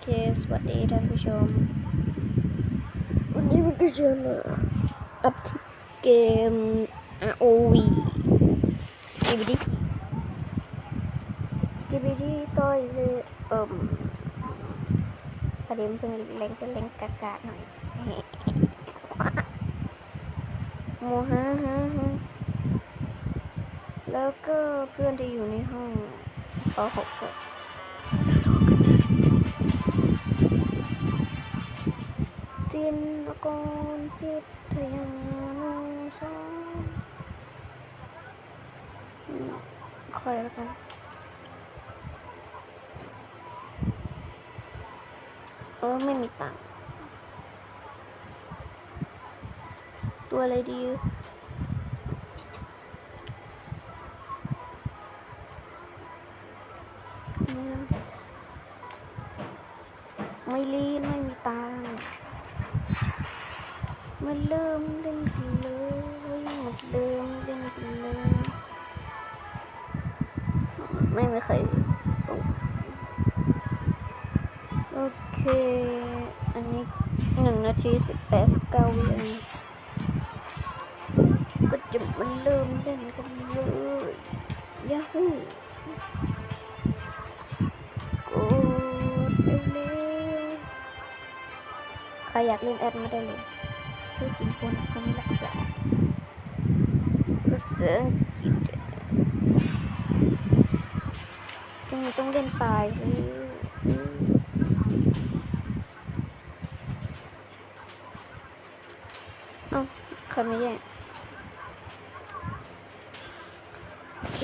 เค สวัสดีท่านผู้ชม วันนี้ผมก็จะมาอัพเกม ROV s k i b i d y s k i b i d y ต่อยเลยเอิ่มประเด็นเพิ่งเล่นก็เล่นกากาหน่อยโมฮาฮาฮาแล้วก็เพื่อนที่อยู่ในห้องป .6 ก็ตินกรพิทยานุสรคอยแล้วกันเออไม่มีตังค์ตัวอะไรดีเนี่ยไม่รีนไม่มีตังค์ มาเริ่มเล่นกันเลยมาเริ่มเล่นกันเลยไม่ไม่เคยโอเค อันนี้หนึ่งนาทีสิบแปดสิบเก้าวิเองก็จะมาเริ่มเล่นกันเลยยาฮูกดเร็วใครอยากเล่นแอดมาได้เลย พูดจริงคนเขาไม่รักษาภาษาอังกฤษต้องต้องเล่นปลายเอ้าใครไม่แย่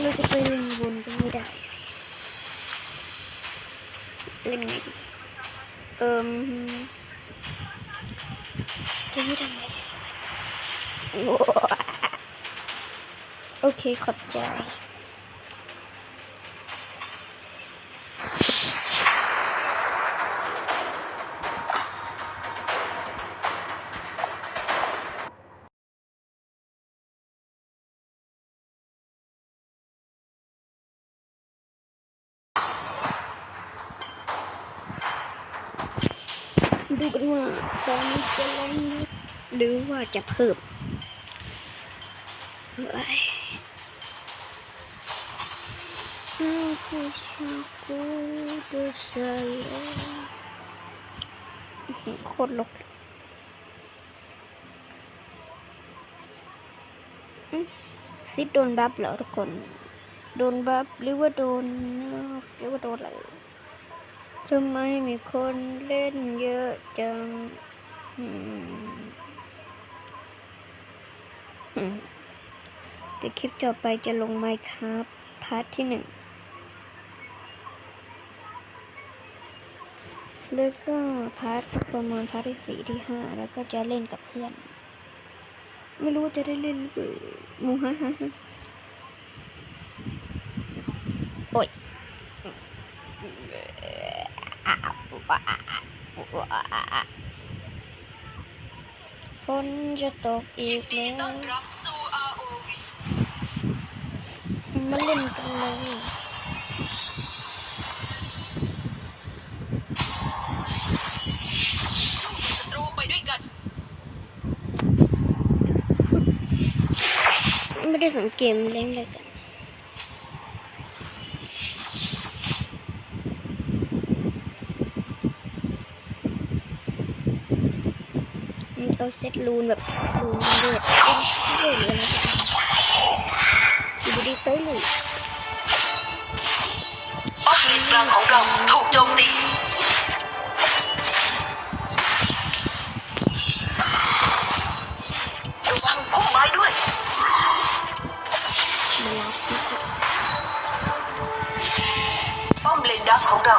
เราจะไปเล่นบนก็ไม่ได้สิเล่นไงดีเอิม ไม่ทำไงโอเคขอบใจดูกันว่าตอนนี้จะลง หรือว่าจะเพิ่มเฮ้ยโคตรลกซิดโดนบัฟเหรอทุกคน โดนบัฟหรือว่าโดนหรือว่าโดนอะไรทำไมมีคนเล่นเยอะจังอืม เดี๋ยวคลิปต่อไปจะลงไมค์ครับพาร์ทที่หนึ่งแล้วก็พาร์ทประมาณพาร์ทที่สี่ที่ห้าแล้วก็จะเล่นกับเพื่อน ไม่รู้จะได้เล่นหรือมูฮ่าฮ่าฮ่าโอ้ยฝ นจะตกอีกแล้วรับสู่ ROV มาเล่นกันเลยสู้กับศัตรูไปด้วยกันไม่ได้สังเกตเล่นเลยกัน มัน เอาเซตรูนแบบรูนเลือดเอ้ยเลือดเลยนะอยู่ดีๆไปเลยป้อมเลนกลางของเราถูกโจมตีระวังพุ่มไม้ด้วยมาลับที่สุดป้อมเลนดักของเรา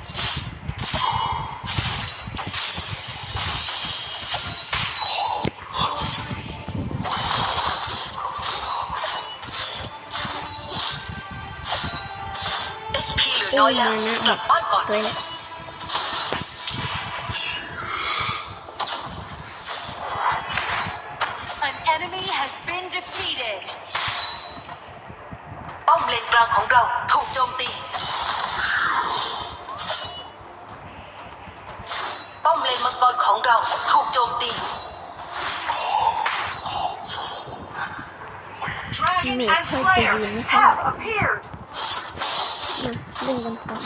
น้อยแล้วมานะกลับบ้านก่อนด้วยแหละ An enemy has been defeated ป้อมเลนกลางของเราถูกโจมตี ป้อมเลนมังกรของเราถูกโจมตีเมฆค่อยไปยืนไม่เข้ามาเล่นกันก่อน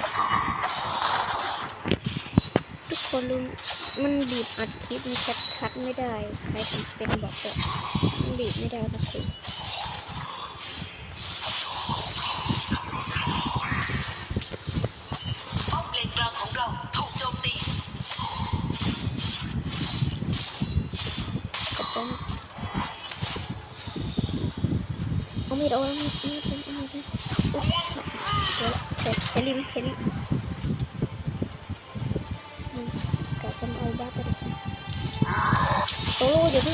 ทุกคนรู้มันบีบอัดคลิปมันชัดคัดไม่ได้ ใครทำเป็นบอกเลยมันบีบไม่ได้สักทีป้อมเลนกลางของเราถูกโจมตีก็ต้องเอาไม่โดนไม่ไม่เป็นไม่เป็นอุ๊ยเดี๋ยว เดี๋ยวเคลลี่ไหมเคลลี่อืมกะจะมาเอาบ้าไปดิโอ้เดี๋ยวดิ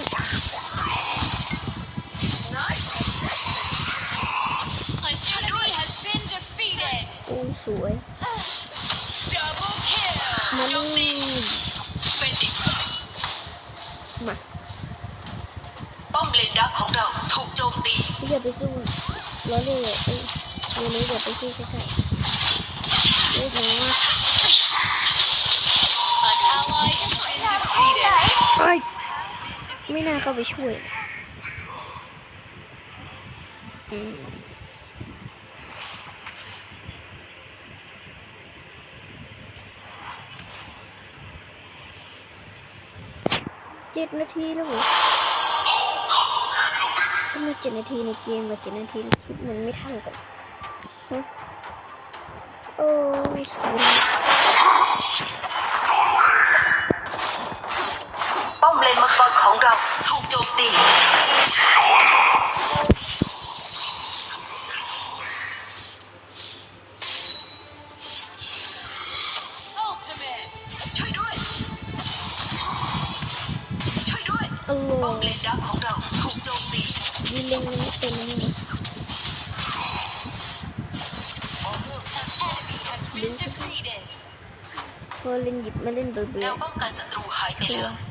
An ไม่น่าเข้าไปช่วยอืมเจ็ดนาทีแล้วเหรอทำไมเจ็ดนาทีในเกมกับเจ็ดนาทีในคลิปมันไม่เท่ากันโอ้ยสวย ป้อมเลนมั งกรของเราถูกโจมตี Ultimate. ช่วยด้วย ช่วยด้วยอร่ป้ออมยเลนดักของเราถูกโจมตียีเล็งมันไม่เป็นนี่ An enemy has been defeated. พอเล่นหยิบมาเล่นเบื่แนอวป้องกันศัตรูหายไปแล้วซูเปอ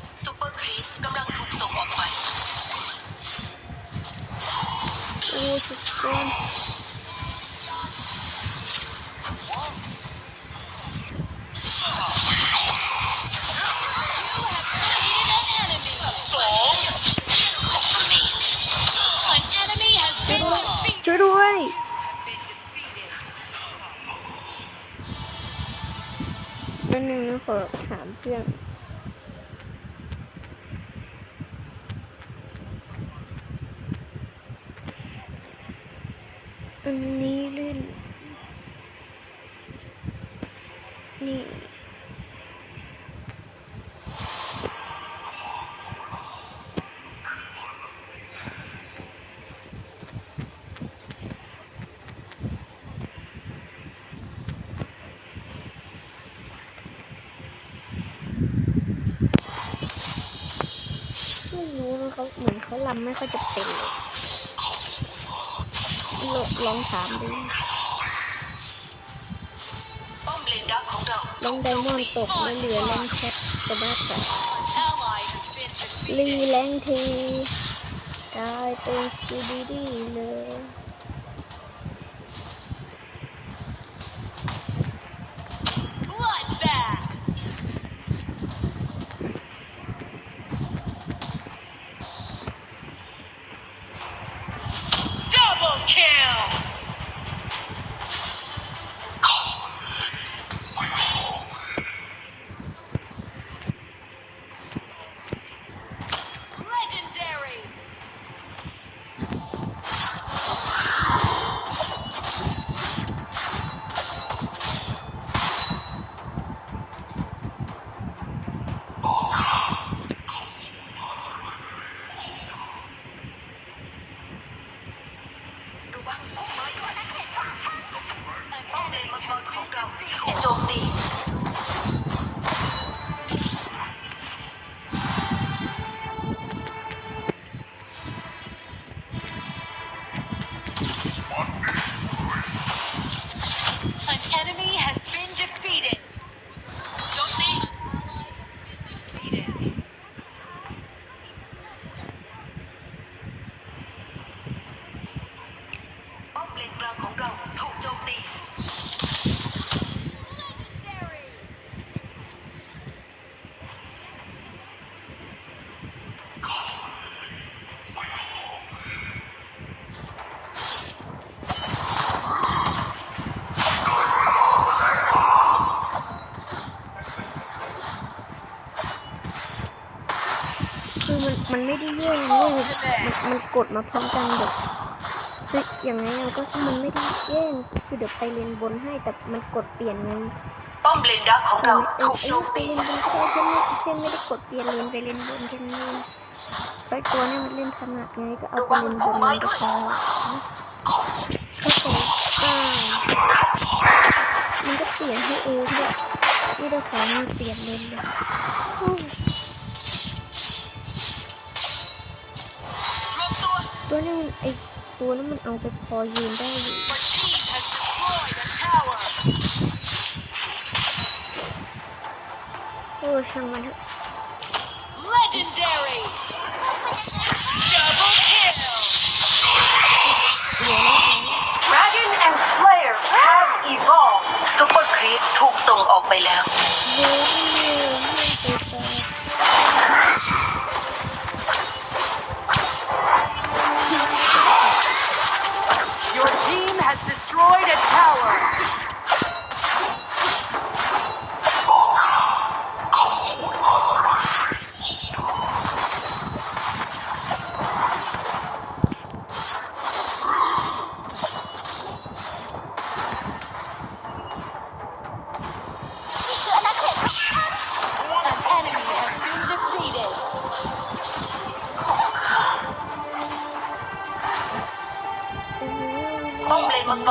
enemy has been defeated. ช่วยด้วยนั่นหนึ่งนะขอถามเพื่อน อันนี้เล่น นี่ ไม่รู้นะเขาเหมือนเขาลำไม่ค่อยจะเป็นเลย ลองลองถามดูป้อมเลนดักของเราลองไดมอนด์ตกไม่เหลือแรงแชทก็บ้าไป An ally has been รี defeated. แรงทีกลายเป็นสกูดีดีเลย มันมันไม่ได้แย่งเว้ยมันมันกดมาพร้อมกันแบบเฮ้ยอย่างไงอะก็คือมันไม่ได้แย่งคือเดี๋ยวไปเลนบนให้แต่มันกดเปลี่ยนไงป้อมเลนดักของเราถูกไอ้โจมไปตีเลนบนก็ได้แค่ไม่แค่ไม่ได้กดเปลี่ยนเลนไปเลนบนแค่นั้นเองไอ้ตัวเนี้มันเล่นถนัดไงก็เอาไปเลนบนมันก็พอก็แต่อ่ามันก็เปลี่ยนให้เองด้วยไม่ได้ขอมันเปลี่ยนเลนเลย ตัวนี้มันไอตัวนั้นมันเอาไปพอยืนได้อยู่โอ้ช่างมันเถอะ Legendary. Double kill. Dragon and Slayer have evolved ซูเปอร์ครีปถูกส่งออกไปแล้ว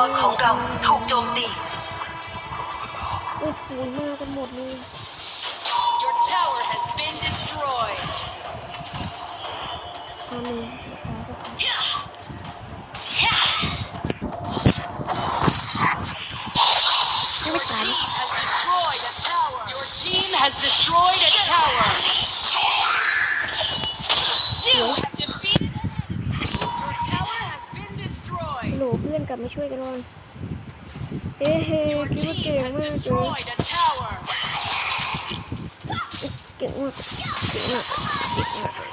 มเลนมังกรของเราถูกโจมตี โอ้โหมากันหมดเลย Your tower has been destroyed. อาเมนไม่ตาย Team has destroyed a tower. Your team has destroyed a tower. You กลับมาช่วยกันก่อนเอ้เฮ้ Your คิดว่า team เก่ง has มากเลย destroyed a tower. เก่งมากเก่งมากเก่งมาก